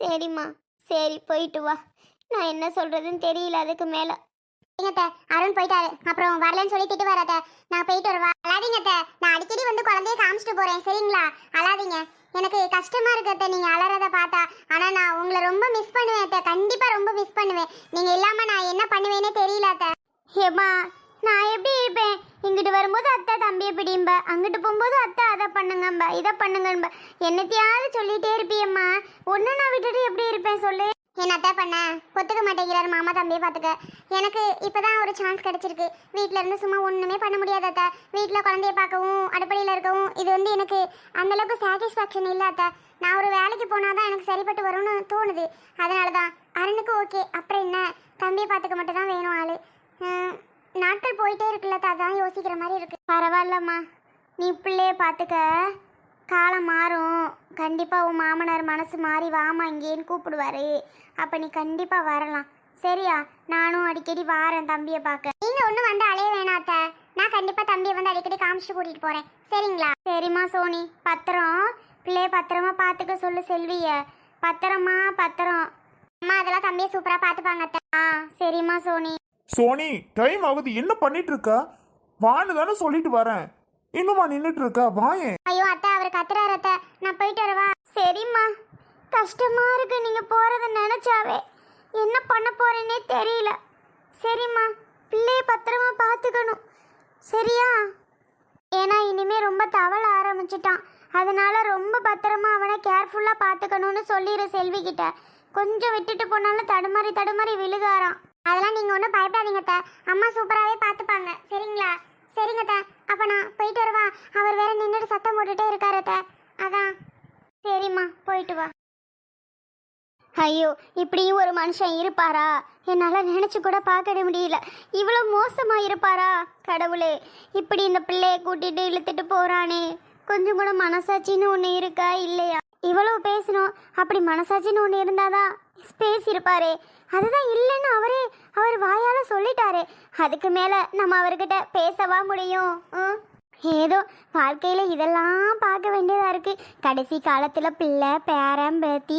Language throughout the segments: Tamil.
சரிம்மா. சரி போயிட்டு வா. நான் என்ன சொல்றதுன்னு தெரியல அதுக்கு மேல. அத்தை அருண் போயிட்டாரு. அப்புறம் வரலன்னு சொல்லி திட்டு வராத நான் போயிட்டு வருவா. அழாதீங்கத்த நான் அடிக்கடி வந்து குழந்தைய காமிச்சிட்டு போறேன் சரிங்களா? அழாதீங்க. எனக்கு கஷ்டமா இருக்கத்த நீங்கள் நீங்க அலறத பார்த்தா. ஆனா நான் உங்களை ரொம்ப மிஸ் பண்ணுவேன் அத்தை. கண்டிப்பா ரொம்ப மிஸ் பண்ணுவேன். நீங்க இல்லாம நான் என்ன பண்ணுவேனே தெரியல அத்தை. ஏம்மா நான் எப்படி இருப்பேன்? போகும்போது அத்தை தம்பியை பிடிம்ப அங்கிட்டு போகும்போது அத்தை அதை பண்ணுங்கம்ப இதை பண்ணுங்கம்ப என்னத்தையாவது சொல்லிட்டே இருப்பியம்மா. ஒன்று நான் விட்டுட்டு எப்படி இருப்பேன் சொல்லு. என்ன அத்தை பண்ண ஒத்துக்க மாட்டேங்கிறாரு மாமா தம்பியை பார்த்துக்க. எனக்கு இப்பதான் ஒரு சான்ஸ் கிடைச்சிருக்கு. வீட்டில் இருந்து சும்மா ஒன்றுமே பண்ண முடியாது அத்தை. வீட்டில் குழந்தைய பார்க்கவும் அடிப்படையில் இருக்கவும் இது வந்து எனக்கு அந்தளவுக்கு சாட்டிஸ்ஃபேக்ஷன் இல்லை அத்தை. நான் ஒரு வேலைக்கு போனால் தான் எனக்கு சரிப்பட்டு வரும்னு தோணுது. அதனால தான் அருணுக்கு ஓகே அப்புறம் என்ன? தம்பியை பார்த்துக்க மட்டும் தான் வேணும் ஆளு. நாட்கள் போயிட்டே இருக்குல்ல அதான் யோசிக்கிற மாதிரி இருக்கு. பரவாயில்லம்மா. நீ பிள்ளைய பார்த்துக்க. காலம் மாறும். கண்டிப்பாக உன் மாமனார் மனசு மாறி வாமா இங்கேன்னு கூப்பிடுவாரு. அப்போ நீ கண்டிப்பாக வரலாம். சரியா? நானும் அடிக்கடி வாரேன் தம்பியை பார்க்க. நீங்கள் ஒன்றும் வந்து அலைய வேணாத்த நான் கண்டிப்பாக தம்பியை வந்து அடிக்கடி காமிச்சிட்டு கூட்டிகிட்டு போகிறேன் சரிங்களா? சரிம்மா சோனி. பத்திரம். பிள்ளைய பத்திரமா பார்த்துக்க சொல்லு செல்விய. பத்திரமா பத்திரம். அம்மா அதெல்லாம் தம்பியை சூப்பராக பார்த்துப்பாங்க ஆ சரிம்மா சோனி. சோனி டைம் ஆகுது. என்ன பண்ணிட்டு இருக்க வான்னு தானே சொல்லிட்டு வரேன். இன்னுமா நின்னுட்டு இருக்க வாயே. ஐயோ அத்தை அவர் கத்துறாரு அத்தை. நான் போயிட்டு வரவா? சரிம்மா. கஷ்டமா இருக்கு. நீங்க போறத நினைச்சாவே. என்ன பண்ண போறேனே தெரியல. சரிம்மா. பிள்ளைய பத்திரமா பார்த்துக்கணும். சரியா? ஏன்னா இனிமே ரொம்ப தவள ஆரம்பிச்சிட்டான். அதனால ரொம்ப பத்திரமா அவனை கேர்ஃபுல்லா பார்த்துக்கணும்னு சொல்லிடு செல்வி கிட்ட கொஞ்சம் விட்டுட்டு போனாலும் தடுமாறி தடுமாறி விழுகாரான் அதெல்லாம் நீங்கள் ஒன்றும் பயப்படாதீங்க தா அம்மா சூப்பராகவே பார்த்துப்பாங்க. சரிங்களா? சரிங்க அத்தை. அப்போ நான் போயிட்டு வரவா? அவர் வேற நின்றுட்டு சத்தம் போட்டுட்டே இருக்காரு அத்தை. அதான். சரிம்மா போயிட்டு வா. ஐயோ இப்படியும் ஒரு மனுஷன் இருப்பாரா? என்னால் நினச்சி கூட பார்க்க முடியல. இவ்வளோ மோசமாக இருப்பாரா? கடவுளே இப்படி இந்த பிள்ளையை கூட்டிகிட்டு இழுத்துட்டு போகிறானே கொஞ்சம் கூட மனசாட்சின்னு ஒன்று இருக்கா இல்லையா? இவ்வளோ பேசணும் அப்படி மனசாட்சின்னு ஒன்று இருந்தாதான் பேசியிருப்பாரே. அதுதான் இல்லைன்னு அவரே அவர் வாயால் சொல்லிட்டாரே. அதுக்கு மேலே நம்ம அவர்கிட்ட பேசவா முடியும்? ஏதோ வாழ்க்கையில் இதெல்லாம் பார்க்க வேண்டியதாக இருக்குது கடைசி காலத்தில் பிள்ளை பேரம் பேத்தி.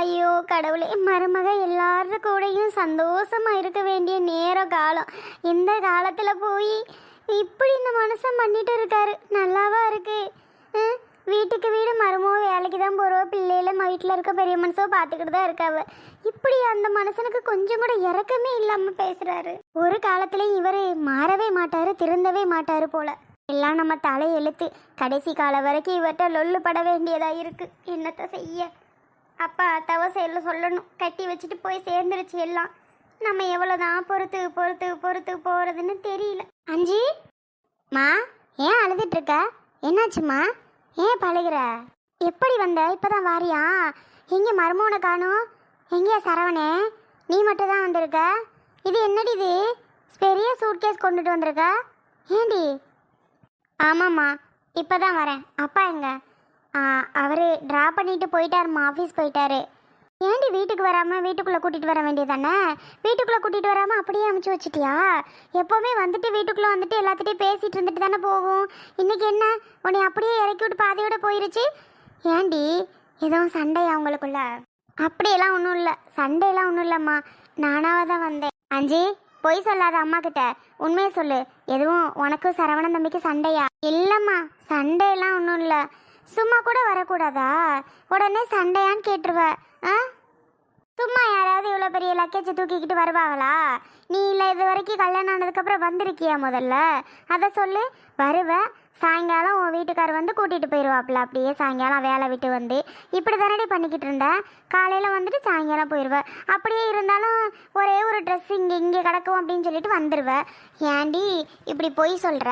ஐயோ கடவுளே மருமக எல்லாரு கூடயும் சந்தோஷமாக இருக்க வேண்டிய நேர காலம். இந்த காலத்தில் போய் இப்படி இந்த மனசை பண்ணிட்டு இருக்காரு. நல்லாவா இருக்குது வீட்டுக்கு வீடு மருமோ வேலைக்கு தான் போகிறோம் பிள்ளையில வீட்டில் இருக்க பெரிய மனுஷோ பார்த்துக்கிட்டு தான் இருக்காவ. இப்படி அந்த மனுஷனுக்கு கொஞ்சம் கூட இறக்கமே இல்லாமல் பேசுகிறாரு ஒரு காலத்துலேயும் இவர் மாறவே மாட்டாரு திருந்தவே மாட்டாரு போல. எல்லாம் நம்ம தலை எழுத்து. கடைசி காலம் வரைக்கும் இவர்கிட்ட லொல்லு பட வேண்டியதாக இருக்குது என்னத்த செய்ய? அப்பா தவ செயலில் சொல்லணும். கட்டி வச்சுட்டு போய் சேர்ந்துருச்சு எல்லாம். நம்ம எவ்வளோதான் பொறுத்து பொறுத்து பொறுத்து போகிறதுன்னு தெரியல. அஞ்சு? மா ஏன் அழுதுட்டு இருக்க? என்னாச்சுமா ஏன் பழகுற? எப்படி வந்த? இப்போதான் வாரியா? எங்கே மர்மோனை காணும்? எங்கேயா சரவணே? நீ மட்டும் தான் வந்திருக்க? இது என்னடி இது? பெரிய சூட்கேஸ் கொண்டுட்டு வந்திருக்க? ஏண்டி? ஆமாம்மா இப்போ தான் வரேன். அப்பா எங்க? அவர் ட்ரா பண்ணிட்டு போயிட்டாருமா ஆஃபீஸ் போயிட்டாரு. ஏண்டி வீட்டுக்கு வராமல் வீட்டுக்குள்ளே கூட்டிகிட்டு வர வேண்டியதானே வீட்டுக்குள்ளே கூட்டிகிட்டு வராமல் அப்படியே அமுச்சு வச்சிட்டியா? எப்போவுமே வந்துட்டு வீட்டுக்குள்ளே வந்துட்டு எல்லாத்திட்டையும் பேசிகிட்டு இருந்துட்டு தானே போகும். இன்னைக்கு என்ன? உன்னை அப்படியே இறக்கி விட்டு பாதியோட போயிருச்சு. ஏண்டி? எதுவும் சண்டையா உங்களுக்குள்ள? அப்படியெல்லாம் ஒன்றும் இல்லை. சண்டையெல்லாம் ஒன்றும் இல்லைம்மா. நானாக தான் வந்தேன். அஞ்சு பொய் சொல்லாத அம்மா கிட்ட. உண்மையை சொல்லு. எதுவும் உனக்கும் சரவணன் தம்பிக்கு சண்டையா? இல்லைம்மா சண்டையெல்லாம் ஒன்றும் இல்லை. சும்மா கூட வரக்கூடாதா? உடனே சண்டையான்னு கேட்டுருவேன் ஆ? சும்மா யாராவது இவ்வளோ பெரிய லக்கேஜை தூக்கிக்கிட்டு வருவாங்களா? நீ இல்லை இது வரைக்கும் கல்யாணம் ஆனதுக்கப்புறம் வந்திருக்கியா முதல்ல? அதை சொல்லு. வருவேன் சாயங்காலம் உன் வீட்டுக்கார் வந்து கூட்டிகிட்டு போயிடுவாப்புல அப்படியே சாயங்காலம் வேலை விட்டு வந்து இப்படி தானடி பண்ணிக்கிட்டு இருந்தேன் காலையில் வந்துட்டு சாயங்காலம் போயிடுவேன் அப்படியே இருந்தாலும் ஒரே ஒரு ட்ரெஸ் இங்கே இங்கே கிடக்கும் அப்படின்னு சொல்லிட்டு வந்துடுவேன் ஏண்டி இப்படி பொய் சொல்கிற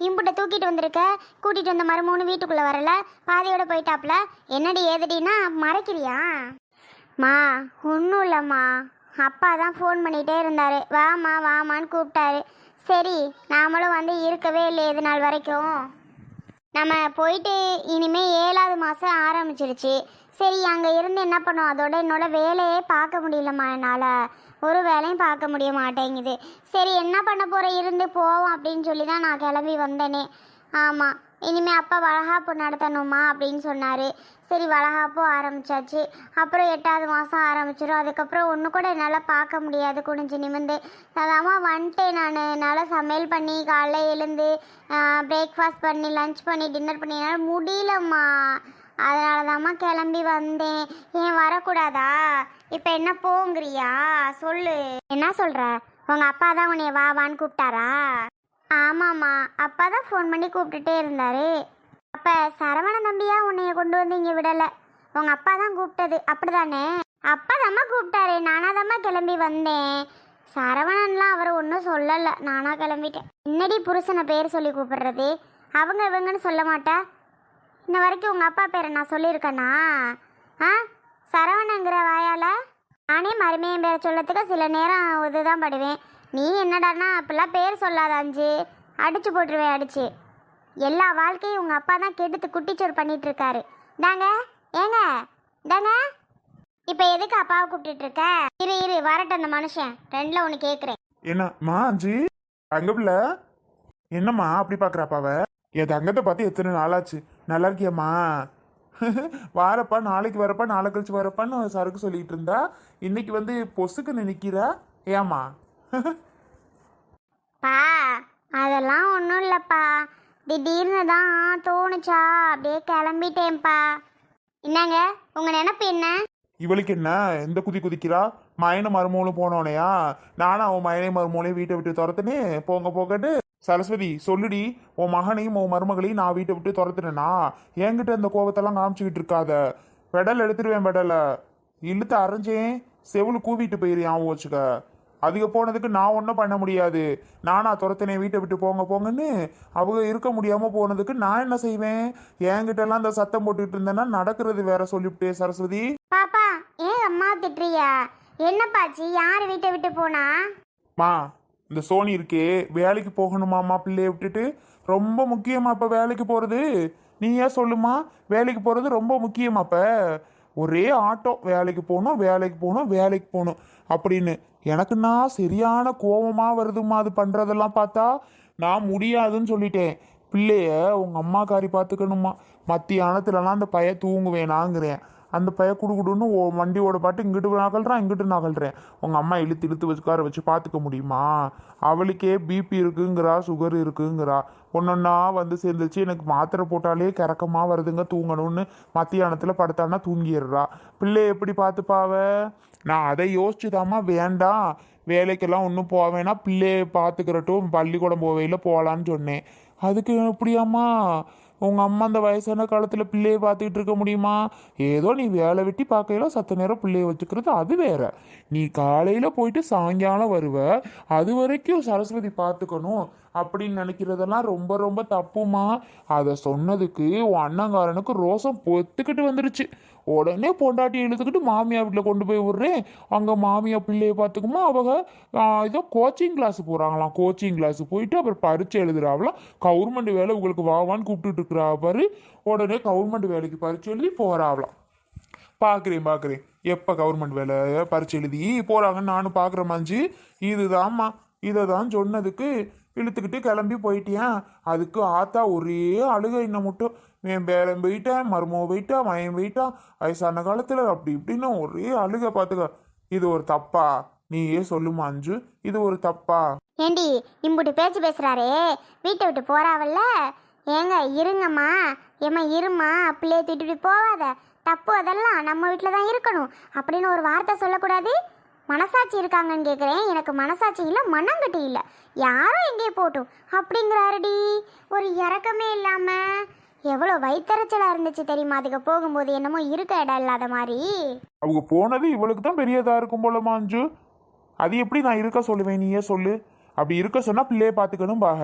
இம்புட்டை தூக்கிட்டு வந்திருக்க? கூட்டிகிட்டு வந்த மருமூணு வீட்டுக்குள்ளே வரல. பாதியோட போயிட்டாப்புல. என்னடி ஏதடின்னா மறைக்கிறியா? மா ஒன்றும் இல்லைம்மா. அப்பா தான் ஃபோன் பண்ணிகிட்டே இருந்தார். வாமா வாமான்னு கூப்பிட்டாரு. சரி நாமளும் வந்து இருக்கவே இல்லை எது நாள் வரைக்கும். நம்ம போயிட்டு இனிமேல் ஏழாவது மாதம் ஆரம்பிச்சிருச்சு. சரி அங்கே இருந்து என்ன பண்ணுவோம் அதோட என்னோட வேலையே பார்க்க முடியலம்மா என்னால். ஒரு வேலையும் பார்க்க முடிய மாட்டேங்குது. சரி என்ன பண்ண போகிற இருந்து போவோம் அப்படின்னு சொல்லி தான் நான் கிளம்பி வந்தேனே. ஆமாம் இனிமேல் அப்பா வளகாப்பு நடத்தணுமா அப்படின்னு சொன்னார். சரி வளகாப்பும் ஆரம்பிச்சாச்சு. அப்புறம் எட்டாவது மாதம் ஆரம்பிச்சிடும் அதுக்கப்புறம் ஒன்று கூட என்னால் பார்க்க முடியாது குனிஞ்சு நிமிந்து அதாம்மா வந்துட்டேன் நான். என்னால் சமையல் பண்ணி காலைல எழுந்து பிரேக்ஃபாஸ்ட் பண்ணி லஞ்ச் பண்ணி டின்னர் பண்ணி என்னால் முடியலம்மா. அதனால தாம்மா கிளம்பி வந்தேன். ஏன் வரக்கூடாதா? இப்போ என்ன போங்கிறியா? சொல்லு. என்ன சொல்கிற உங்கள் அப்பா தான் உன்னைய வா வான்னு கூப்பிட்டாரா? ஆமாம்மா. அப்பா தான் ஃபோன் பண்ணி கூப்பிட்டுட்டே இருந்தாரு. அப்போ சரவண தம்பியா உன்னைய கொண்டு வந்து இங்கே விடலை. உங்கள் அப்பா தான் கூப்பிட்டது. அப்படிதானே? அப்பா தாம்மா கூப்பிட்டாரு. நானாதாம்மா கிளம்பி வந்தேன். சரவணன்லாம் அவர் ஒன்றும் சொல்லலை. நானாக கிளம்பிட்டேன். என்னடி புருஷனை பேர் சொல்லி கூப்பிடுறது? அவங்க இவங்கன்னு சொல்ல மாட்டா? இன்ன வரைக்கும் உங்கள் அப்பா பேரை நான் சொல்லியிருக்கேனா? ஆ? சரவணங்கிற வாயால்? நானே மருமையன் பேரை சொல்லத்துக்கு சில நேரம் இதுதான் படுவேன். நீ என்னடானா அப்பெல்லாம் பேர் சொல்லாத அஞ்சு. அடிச்சு போட்டுருவேன் அடிச்சு. எல்லா வாழ்க்கையும் உங்கள் அப்பா தான் கெடுத்து குட்டிச்சோறு பண்ணிட்டு இருக்காரு தாங்க ஏங்க தாங்க இப்போ எதுக்கு அப்பாவை கூப்பிட்டுட்டு இருக்க? இரு இரு வரட்டும் அந்த மனுஷன். ரெண்டில் ஒன்று கேட்குறேன் என்னம்மா அஞ்சு? தங்க பிள்ளை? என்னம்மா அப்படி பார்க்குற அப்பாவ? என் தங்கத்தை பார்த்து எத்தனை நாளாச்சு? நல்லா இருக்கியம்மா. வாரப்பா நாளைக்கு வரப்பா நாளை கழிச்சு வரப்பான்னு சரக்கு சொல்லிட்டு இருந்தா இன்னைக்கு வந்து பொசுக்குன்னு நிற்கிறா ஏம்மா? பா அதெல்லாம் ஒன்றும் இல்லைப்பா. திடீர்னு தான் தோணுச்சா? அப்படியே கிளம்பிட்டேன்ப்பா. என்னங்க உங்கள் நினப்பு என்ன? இவளுக்கு என்ன? எந்த குதி குதிக்கிறா? மயன மருமூலம் போனோனையா? நானும் அவன் மயனை மருமூலையும் வீட்டை விட்டு துரத்துனே போங்க போகட்டு சரஸ்வதி சொல்லுடி. உன் மகனையும் உன் மருமகளையும் நான் வீட்டை விட்டு துரத்துனேனா? என்கிட்ட இந்த கோபத்தெல்லாம் காமிச்சுக்கிட்டு இருக்காத. பெடல் எடுத்துருவேன் பெடலை. இழுத்து அரைஞ்சேன். செவில் கூவிட்டு போயிரு ஞாபகம் வச்சுக்க. அதுக்கு போனதுக்கு நான் ஒன்றும் பண்ண முடியாது. நானா துரத்தினேன் வீட்டை விட்டு போங்க போங்கன்னு அவங்க இருக்க முடியாமல் போனதுக்கு நான் என்ன செய்வேன்? என்கிட்ட எல்லாம் இந்த சத்தம் போட்டுக்கிட்டு இருந்தேன்னா நடக்கிறது வேற சொல்லிவிட்டே சரஸ்வதி. பாப்பா ஏன் அம்மா திட்டுறியா என்னப்பாச்சு யார் வீட்டை விட்டு போனா? மா இந்த சோனி இருக்கே வேலைக்கு போகணுமாம்மா பிள்ளைய விட்டுட்டு? ரொம்ப முக்கியமா இப்ப வேலைக்கு போறது? நீ ஏன் சொல்லுமா? வேலைக்கு போறது ரொம்ப முக்கியமா இப்ப ஒரே ஆட்டோ வேலைக்கு போகணும் வேலைக்கு போகணும் வேலைக்கு போகணும். அப்படின்னு எனக்குன்னா சரியான கோபமாக வருதுமா அது பண்ணுறதெல்லாம் பார்த்தா நான் முடியாதுன்னு சொல்லிட்டேன். பிள்ளைய உங்க அம்மாக்காரி பார்த்துக்கணுமா மத்தியானத்துலலாம் அந்த பைய தூங்குவேனாங்கிறேன். அந்த பைய குடுக்குடுன்னு ஓ வண்டியோட பாட்டு இங்கிட்டு நகல்றான் இங்கிட்டு நகல்றேன். உங்கள் அம்மா இழுத்து இழுத்து வச்சு உட்கார வச்சு பார்த்துக்க முடியுமா? அவளுக்கே பிபி இருக்குங்கிறா சுகர் இருக்குங்கிறா. ஒன்றொன்னா வந்து சேர்ந்துச்சு எனக்கு மாத்திரை போட்டாலே கிறக்கமாக வருதுங்க தூங்கணும்னு மத்தியானத்தில் படுத்தான்னா தூங்கிடுறா. பிள்ளை எப்படி பார்த்துப்பாவ நான் அதை யோசிச்சுதாம்மா வேண்டாம் வேலைக்கெல்லாம் ஒன்றும் போவேன்னா பிள்ளையை பார்த்துக்கிறட்டும் பள்ளிக்கூடம் போவையில் போகலான்னு சொன்னேன். அதுக்கு எப்படியாம்மா? உங்கள் அம்மா அந்த வயசான காலத்தில் பிள்ளையை பார்த்துக்கிட்டு இருக்க முடியுமா? ஏதோ நீ வேலை வெட்டி பார்க்கையில சத்த நேரம் பிள்ளைய வச்சுக்கிறது அது வேற. நீ காலையில் போயிட்டு சாயங்காலம் வருவ அது வரைக்கும் சரஸ்வதி பார்த்துக்கணும் அப்படின்னு நினைக்கிறதெல்லாம் ரொம்ப ரொம்ப தப்புமா? அதை சொன்னதுக்கு உன் அண்ணங்காரனுக்கு ரோசம் பொத்துக்கிட்டு வந்துருச்சு. உடனே பொண்டாட்டி இழுத்துக்கிட்டு மாமியா வீட்டில் கொண்டு போய் விடுறேன் அங்கே மாமியா பிள்ளையை பார்த்துக்குமா அவங்க ஏதோ கோச்சிங் கிளாஸ் போகிறாங்களாம் கோச்சிங் கிளாஸ் போயிட்டு அப்புறம் பரீட்சை எழுதுறாவலாம் கவர்மெண்ட் வேலை உங்களுக்கு வாவான்னு கூப்பிட்டுட்டு இருக்கிறா பாரு. உடனே கவர்மெண்ட் வேலைக்கு பரீட்சை எழுதி போகிறாவலாம் பார்க்குறேன் பார்க்குறேன் எப்போ கவர்மெண்ட் வேலை பரீட்சை எழுதி போகிறாங்கன்னு நானும் பார்க்குற மாதிரி இதுதான்மா இதை தான் சொன்னதுக்கு இழுத்துக்கிட்டு கிளம்பி போயிட்டியான் அதுக்கு ஆத்தா ஒரே அழுகை இன்னும் மட்டும் என் பேரன் போயிட்டேன் மருமக போயிட்டான் மயம் போயிட்டான் வயசான காலத்தில் அப்படி இப்படின்னு ஒரே அழுகை பார்த்துக்க. இது ஒரு தப்பா? நீயே சொல்லுமா அஞ்சு இது ஒரு தப்பா? ஏண்டி இம்புட்டு பேச்சு பேசுறாரே. வீட்டை விட்டு போறாவல்ல? ஏங்க இருங்கம்மா. ஏம்மா இரும்மா. பிள்ளைய திட்டு போவாத. தப்பு அதெல்லாம் நம்ம வீட்டில் தான் இருக்கணும். அப்படின்னு ஒரு வார்த்தை சொல்லக்கூடாது. மனசாட்சி இருக்காங்கன்னு கேட்குறேன் எனக்கு மனசாட்சி இல்லை மண்ணங்கட்டி இல்லை. யாரும் எங்கேயே போட்டும். அப்படிங்கிறாருடி. ஒரு இறக்கமே இல்லாமல் எவ்வளோ வயிற்றுச்சலாக இருந்துச்சு தெரியுமா? அதுக்கு போகும்போது என்னமோ இருக்க இடம் இல்லாத மாதிரி. அவங்க போனது இவளுக்கு தான் பெரியதாக இருக்கும் போல அஞ்சு அது எப்படி நான் இருக்க சொல்லுவேன்? நீயே சொல்லு. அப்படி இருக்க சொன்னால் பிள்ளையை பார்த்துக்கணும் பாக.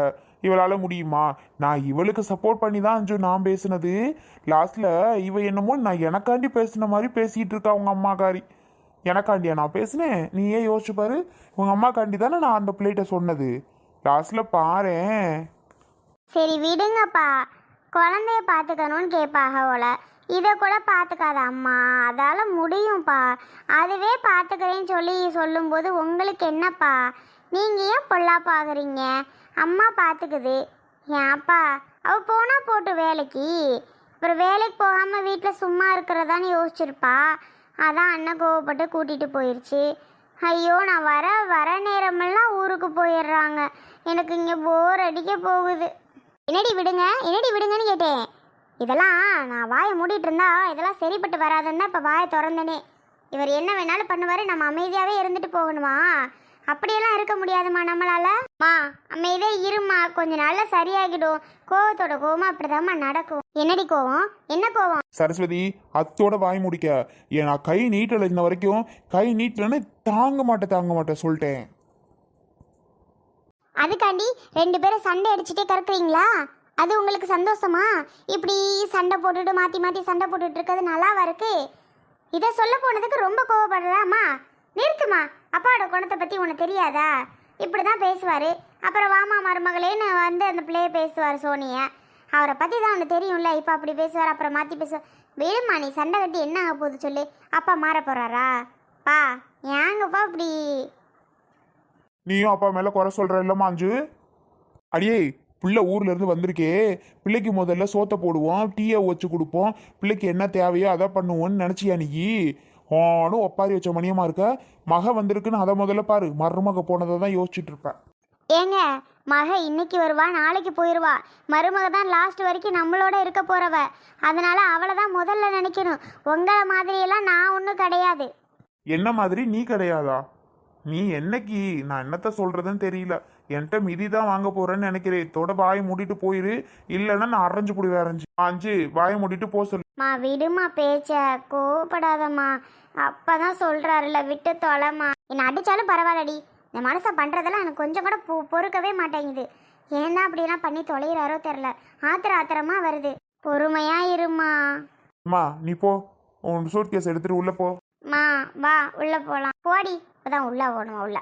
இவளால் முடியுமா? நான் இவளுக்கு சப்போர்ட் பண்ணி தான் அஞ்சு நான் பேசுனது. லாஸ்ட்டில் இவ என்னமோ நான் எனக்காண்டி பேசின மாதிரி பேசிகிட்டு இருக்கா அவங்க அம்மாக்காரி எனக்காண்டியா நான் பேசினேன்? ஏன் யோசிச்சு பாரு. உங்க அம்மாக்காண்டி தானே நான் அந்த பிள்ளைகிட்ட சொன்னது. லாஸ்ட்ல பாரேன் சரி விடுங்கப்பா. குழந்தைய பார்த்துக்கணும்னு கேட்பாக போல இதை கூட பார்த்துக்காத அம்மா. அதால் முடியும்ப்பா. அதுவே பார்த்துக்கிறேன்னு சொல்லி சொல்லும்போது உங்களுக்கு என்னப்பா? நீங்கள் ஏன் பொல்லா ஆகுறீங்க அம்மா பார்த்துக்குது. ஏன்ப்பா அவள் போனால் போட்டு வேலைக்கு. அப்புறம் வேலைக்கு போகாமல் வீட்டில் சும்மா இருக்கிறதான்னு யோசிச்சிருப்பா. அதான் அண்ணன் கோவப்பட்டு கூட்டிகிட்டு போயிடுச்சு ஐயோ நான் வர வர நேரமெல்லாம் ஊருக்கு போயிடுறாங்க. எனக்கு இங்கே போர் அடிக்க போகுது. என்னடி விடுங்க என்னடி விடுங்கன்னு கேட்டேன். இதெல்லாம் நான் வாயை மூடிட்டு இருந்தா இதெல்லாம் சரிப்பட்டு வராதுன்னு தான் இப்போ வாயை திறந்தனே. இவர் என்ன வேணாலும் பண்ணுவார் நம்ம அமைதியாகவே இருந்துட்டு போகணுமா? அப்படியெல்லாம் இருக்க முடியாதுமா நம்மளால. மா அமைதியா இருமா கொஞ்ச நாள்ல சரியாகிடும். கோவத்தோட கோவமா அப்படிதாம்மா நடக்கும். என்னடி கோவம்? என்ன கோவம்? சரஸ்வதி அத்தோட வாய் முடிக்க. ஏன் நான் கை நீட்டல இன்ன வரைக்கும் கை நீட்டலன்னு தாங்க மாட்டேன் தாங்க மாட்டேன் சொல்லிட்டேன். அதுக்காண்டி ரெண்டு பேரும் சண்டை அடிச்சுட்டே கறக்குறீங்களா? அது உங்களுக்கு சந்தோஷமா? இப்படி சண்டை போட்டுட்டு மாத்தி மாத்தி சண்டை போட்டுட்டு இருக்கிறது நல்லாவா இருக்கு? இதை சொல்ல போனதுக்கு ரொம்ப கோவப்படுறாமா நிறுத்துமா அப்பாவோட குணத்தை பற்றி உனக்கு தெரியாதா? இப்படிதான் பேசுவார். அப்புறம் வாமா மருமகளேன்னு வந்து அந்த பிள்ளைய பேசுவார் சோனியை. அவரை பற்றி தான் உனக்கு தெரியும்ல? இப்போ அப்படி பேசுவார் அப்புறம் மாற்றி பேசுவார் விடுமா நீ சண்டை கட்டி என்ன ஆக போகுது சொல்லு. அப்பா மாற போகிறாரா பா ஏங்கப்பா இப்படி? நீயும் அப்பா மேலே குறை சொல்கிற இல்லைம்மா அஞ்சு அடியே பிள்ளை ஊர்ல இருந்து வந்திருக்கே. பிள்ளைக்கு முதல்ல சோத்தை போடுவோம் டீயை வச்சு கொடுப்போம். பிள்ளைக்கு என்ன தேவையோ அதை பண்ணுவோம்னு நினைச்சியா நீ? ஆனும் ஒப்பாரி வச்ச மணியமா இருக்க. மக வந்திருக்குன்னு அதை முதல்ல பாரு. மருமக போனதை தான் யோசிச்சுட்டு இருப்பேன் ஏங்க மக இன்னைக்கு வருவா நாளைக்கு போயிடுவா மருமக தான் லாஸ்ட் வரைக்கும் நம்மளோட இருக்க போறவ. அதனால அவளை தான் முதல்ல நினைக்கணும். உங்களை மாதிரியெல்லாம் நான் ஒன்றும் கிடையாது. என்ன மாதிரி? நீ கிடையாதா? நீ என்னைக்கு? நான் என்னத்த சொல்றதுன்னு தெரியல. என்கிட்ட மிதி தான் வாங்க போறேன்னு நினைக்கிறேன். இதோட வாயை மூடிட்டு போயிரு. இல்லைன்னா நான் அரைஞ்சு புடி அரைஞ்சு அஞ்சு. வாயை மூடிட்டு போ சொல்லு. மா விடுமா பேச்ச. கோவப்படாதம்மா. அப்பதான் சொல்றாருல விட்டு தொலைமா என்னை அடிச்சாலும் பரவாயில்லடி. இந்த மனுஷன் பண்றதெல்லாம் எனக்கு கொஞ்சம் கூட பொ பொறுக்கவே மாட்டேங்குது. ஏன் தான் அப்படியெல்லாம் பண்ணி தொலைகிறாரோ தெரில ஆத்திர ஆத்திரமா வருது. பொறுமையா இருமா. அம்மா நீ போ. உன் சூட் கேஸ் எடுத்துட்டு உள்ள போ. மா வா உள்ள போலாம். போடி. இப்பதான் உள்ள போகணுமா உள்ள.